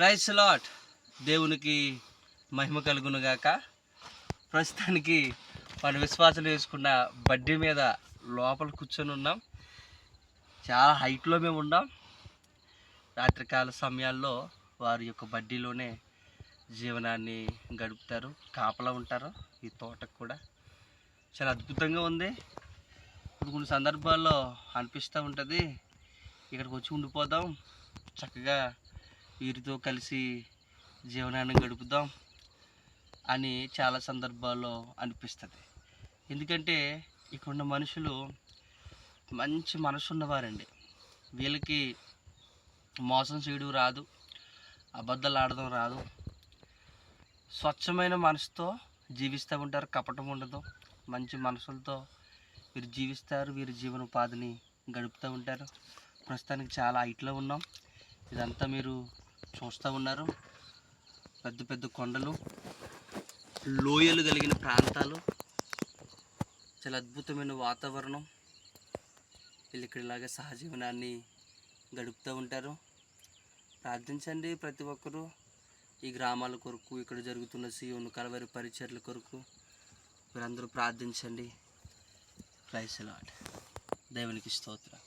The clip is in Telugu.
ప్రైస్ లాట్ దేవునికి మహిమ కలుగునుగాక. ప్రస్తుతానికి మన విశ్వాసం వేసుకున్న బడ్డీ మీద లోపల కూర్చొని ఉన్నాం. చాలా హైట్లో మేము ఉన్నాం. రాత్రికాల సమయాల్లో వారి యొక్క బడ్డీలోనే జీవనాన్ని గడుపుతారు. కాపలా ఉంటారు ఈ తోటకు కూడా. చాలా అద్భుతంగా ఉంది. ఇప్పుడు కొన్ని సందర్భాల్లో అనిపిస్తూ ఉంటుంది. ఇక్కడికి వచ్చి ఉండిపోదాం. చక్కగా వీరితో కలిసి జీవనాన్ని గడుపుదాం అని చాలా సందర్భాల్లో అనిపిస్తుంది. ఎందుకంటే ఇక్కడున్న మనుషులు మంచి మనసు ఉన్నవారండి వీళ్ళకి మోసం చేయడం రాదు అబద్ధాలు ఆడడం రాదు. స్వచ్ఛమైన మనసుతో జీవిస్తూ ఉంటారు కపటం ఉండదు. మంచి మనసులతో వీరు జీవిస్తారు వీరి జీవనోపాధిని గడుపుతూ ఉంటారు. ప్రస్తుతానికి చాలా హైట్లో ఉన్నాం. ఇదంతా మీరు చూస్తూ ఉన్నారు. పెద్ద పెద్ద కొండలు లోయలు కలిగిన ప్రాంతాలు. చాలా అద్భుతమైన వాతావరణం. వీళ్ళు ఇక్కడ ఇలాగే సహజీవనాన్ని గడుపుతూ ఉంటారు. ప్రార్థించండి ప్రతి ఒక్కరూ. ఈ గ్రామాల కొరకు ఇక్కడ జరుగుతున్న సీఎంను కలవరి పరిచర్ల కొరకు మీరందరూ ప్రార్థించండి. ప్రైస్ లాడ్ దేవునికి స్తోత్రం.